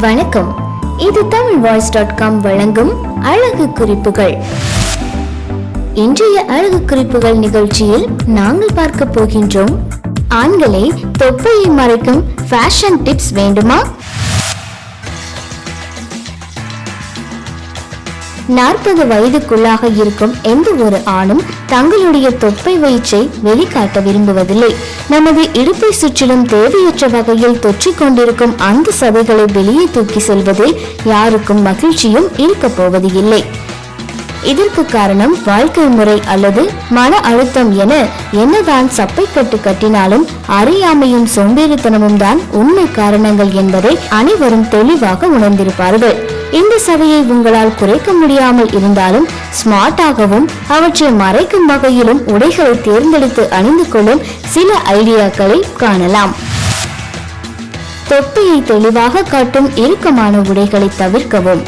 வணக்கம். இது Tamil voice dot com வழங்கும் அழகு குறிப்புகள். இன்றைய அழகு குறிப்புகள் நிகழ்ச்சியில் நாங்கள் பார்க்க போகின்றோம். ஆண்களே தொப்பையை மறைக்கும் ஃபேஷன் டிப்ஸ் வேண்டுமா? நாற்பது வயதுக்குள்ளாக இருக்கும் எந்த ஒரு ஆணும் தங்களுடைய தொப்பை வயிற்றை வெளிக்காட்ட விரும்புவதில்லை. நமது இடுப்பை சுற்றிலும் தேவையற்ற வகையில் தொற்றிக் கொண்டிருக்கும் அந்த சதைகளை வெளியே தூக்கி செல்வதில் யாருக்கும் மகிழ்ச்சியும் இருக்கப் போவது இல்லை இதற்கு காரணம் வாழ்க்கை முறை அல்லது மன அழுத்தம் என என்னதான் சப்பை கட்டு கட்டினாலும் அறியாமையும் சோம்பேறித்தனமும் தான் உண்மை காரணங்கள் என்பதை அனைவரும் தெளிவாக உணர்ந்திருப்பார்கள். இந்த சதையை உங்களால் குறைக்க முடியாமல் இருந்தாலும் ஸ்மார்ட்டாகவும் அவற்றை மறைக்கும் வகையிலும் உடைகளை தேர்ந்தெடுத்து அணிந்து கொள்ளும் சில ஐடியாக்களை காணலாம். தொப்பியை தெளிவாக காட்டும் இறுக்கமான உடைகளை தவிர்க்கவும்.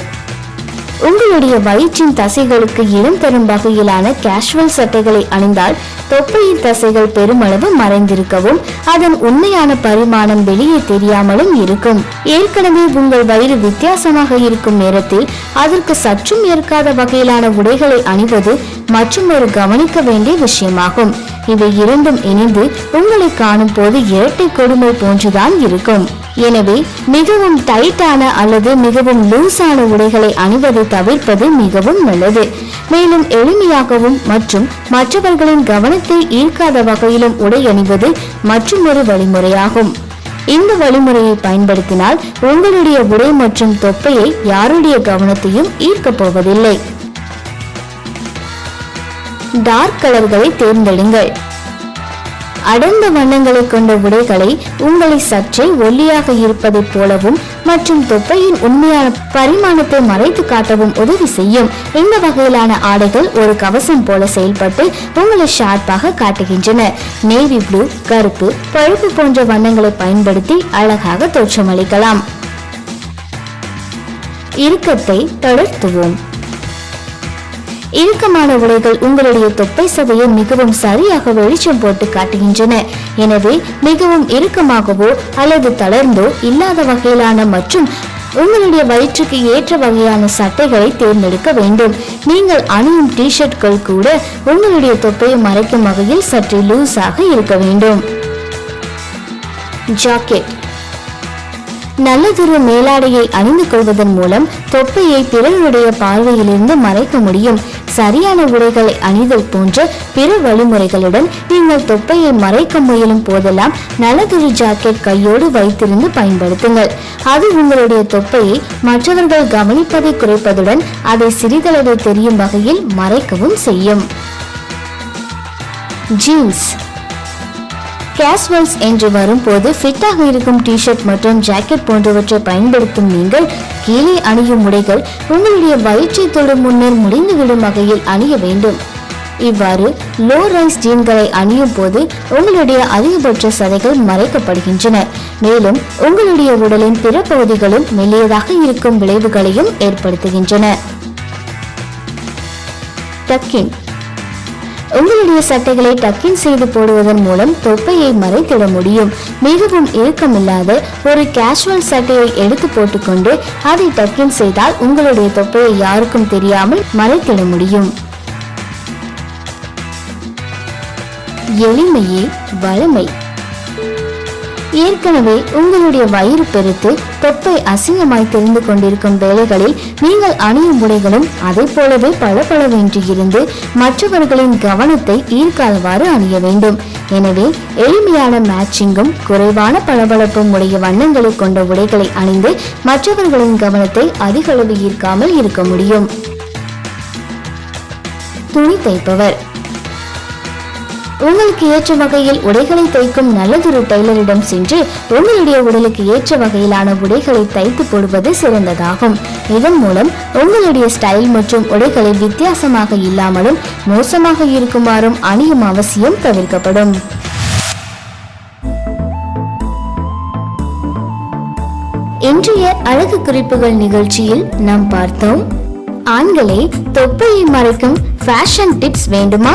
உங்களுடைய வயிற்றின் தசைகளுக்கு இடம் பெறும் வகையிலான கேஷுவல் சட்டைகளை அணிந்தால் தொப்பையின் தசைகள் பெருமளவு மறைந்திருக்கவும் அதன் உண்மையான பரிமாணம் வெளியே தெரியாமலும் இருக்கும். ஏற்கனவே உங்கள் வயிறு வித்தியாசமாக இருக்கும் நேரத்தில் அதற்கு சற்றும் ஏற்காத வகையிலான உடைகளை அணிவது மற்றும் ஒரு கவனிக்க வேண்டிய விஷயமாகும். இவை இரண்டும் இணைந்து உங்களை காணும் போது இரட்டை கொடுமை போன்றுதான் இருக்கும். எனவே மிகவும் டைட்டான அல்லது மிகவும் லூஸான உடைகளை அணிவதை தவிர்ப்பது மிகவும் நல்லது. மேலும் எளிமையாகவும் மற்றும் மற்றவர்களின் கவனத்தை ஈர்க்காத வகையிலும் உடை அணிவது மற்றொரு வழிமுறையாகும். இந்த வழிமுறையை பயன்படுத்தினால் உங்களுடைய உடை மற்றும் தொப்பையை யாருடைய கவனத்தையும் ஈர்க்கப் போவதில்லை. டார்க் கலர்களை தேர்ந்தெடுங்கள். அடர்ந்த வண்ணங்களை கொண்ட உடைகளை உங்களை சற்றே ஒல்லியாக இருப்பதைப் போலவும் மற்றும் தொப்பையின் உண்மையான பரிமாணத்தை மறைத்து காட்டவும் உதவி செய்யும். இந்த வகையிலான ஆடைகள் ஒரு கவசம் போல செயல்பட்டு உங்களை ஷார்ப்பாக காட்டுகின்றன. நேவி ப்ளூ கருப்பு பழுப்பு போன்ற வண்ணங்களை பயன்படுத்தி அழகாக தோற்றமளிக்கலாம். இறுக்கத்தை தளர்த்துவோம். இறுக்கமான உடைகள் உங்களுடைய தொப்பை சதையை மிகவும் சரியாக வெளிச்சம் போட்டு காட்டுகின்றன. எனவே மிகவும் இறுக்கமாகவோ அல்லது தளர்ந்தோ இல்லாத வகையிலான மற்றும் உங்களுடைய வயிற்றுக்கு ஏற்ற வகையான சட்டைகளை தேர்ந்தெடுக்க வேண்டும். நீங்கள் அணியும் டிஷர்ட்கள் கூட உங்களுடைய தொப்பையை மறைக்கும் வகையில் சற்று லூஸாக இருக்க வேண்டும். ஜாக்கெட் நல்லதொரு மேலாடையை அணிந்து கொள்வதன் மூலம் தொப்பையை பிறருடைய பார்வையிலிருந்து மறைக்க முடியும். சரியான உடைகளை அணிதல் போன்ற பிற வழிமுறைகளுடன் நீங்கள் தொப்பையை மறைக்க முயலும் போதெல்லாம் நல்லதொரு ஜாக்கெட் கையோடு வைத்திருந்து பயன்படுத்துங்கள். அது உங்களுடைய தொப்பையை மற்றவர்கள் கவனிப்பதை குறைப்பதுடன் அதை சிறிதளவு தெரியும் வகையில் மறைக்கவும் செய்யும். ஜீன்ஸ். கேஸ்வல்ஸ் என்று வரும்போது ஃபிட்டாக இருக்கும் டிஷர்ட் மற்றும் ஜாக்கெட் போன்றவற்றை பயன்படுத்தும் நீங்கள் கீழே அணியும் உடைகள் உங்களுடைய வயிற்றை தொடும் முன்னர் முடிந்துவிடும் வகையில் அணிய வேண்டும். இவ்வாறு லோ ரைஸ் ஜீன்களை அணியும் போது உங்களுடைய அதிகபட்ச சதைகள் மறைக்கப்படுகின்றன. மேலும் உங்களுடைய உடலின் பிற பகுதிகளும் மெல்லியதாக இருக்கும் விளைவுகளையும் ஏற்படுத்துகின்றன. டக்கின் உங்களுடைய சட்டைகளை டக்கின் செய்து போடுவதன் மூலம் தொப்பையை மறைத்திட முடியும். மிகவும் இறுக்கமில்லாத ஒரு கேஷுவல் சட்டையை எடுத்து போட்டுக்கொண்டு அதை டக்கின் செய்தால் உங்களுடைய தொப்பையை யாருக்கும் தெரியாமல் மறைத்திட முடியும். எளிமையே வளமை. ஏற்கனவே உங்களுடைய வயிறு பெருத்து தொப்பை அசிங்கமாய் தெரிந்து கொண்டிருக்கும் வேலைகளில் நீங்கள் அணியும் உடைகளும் அதை போலவே பளபளவென்று இருந்து மற்றவர்களின் கவனத்தை ஈர்க்காதவாறு அணிய வேண்டும். எனவே எளிமையான மேட்சிங்கும் குறைவான பளபளப்பும் உடைய வண்ணங்களை கொண்ட உடைகளை அணிந்து மற்றவர்களின் கவனத்தை அதிகளவு ஈர்க்காமல் இருக்க முடியும். துணி தைப்பவர். உங்களுக்கு ஏற்ற வகையில் உடைகளை தைக்கும் நல்லதொரு டெய்லரிடம் சென்று உங்களுடைய உடலுக்கு ஏற்ற வகையிலான உடைகளை தைத்து போடுவது சிறந்ததாகும். இதன் மூலம் உங்களுடைய ஸ்டைல் மற்றும் உடைகளை வித்தியாசமாக இல்லாமலும் மோசமாக இருக்குமாறும் அணியும் அவசியம் தவிர்க்கப்படும். இன்றைய அழகு குறிப்புகள் நிகழ்ச்சியில் நாம் பார்த்தோம். ஆண்களே தொப்பையை மறைக்கும் ஃபேஷன் டிப்ஸ் வேண்டுமா?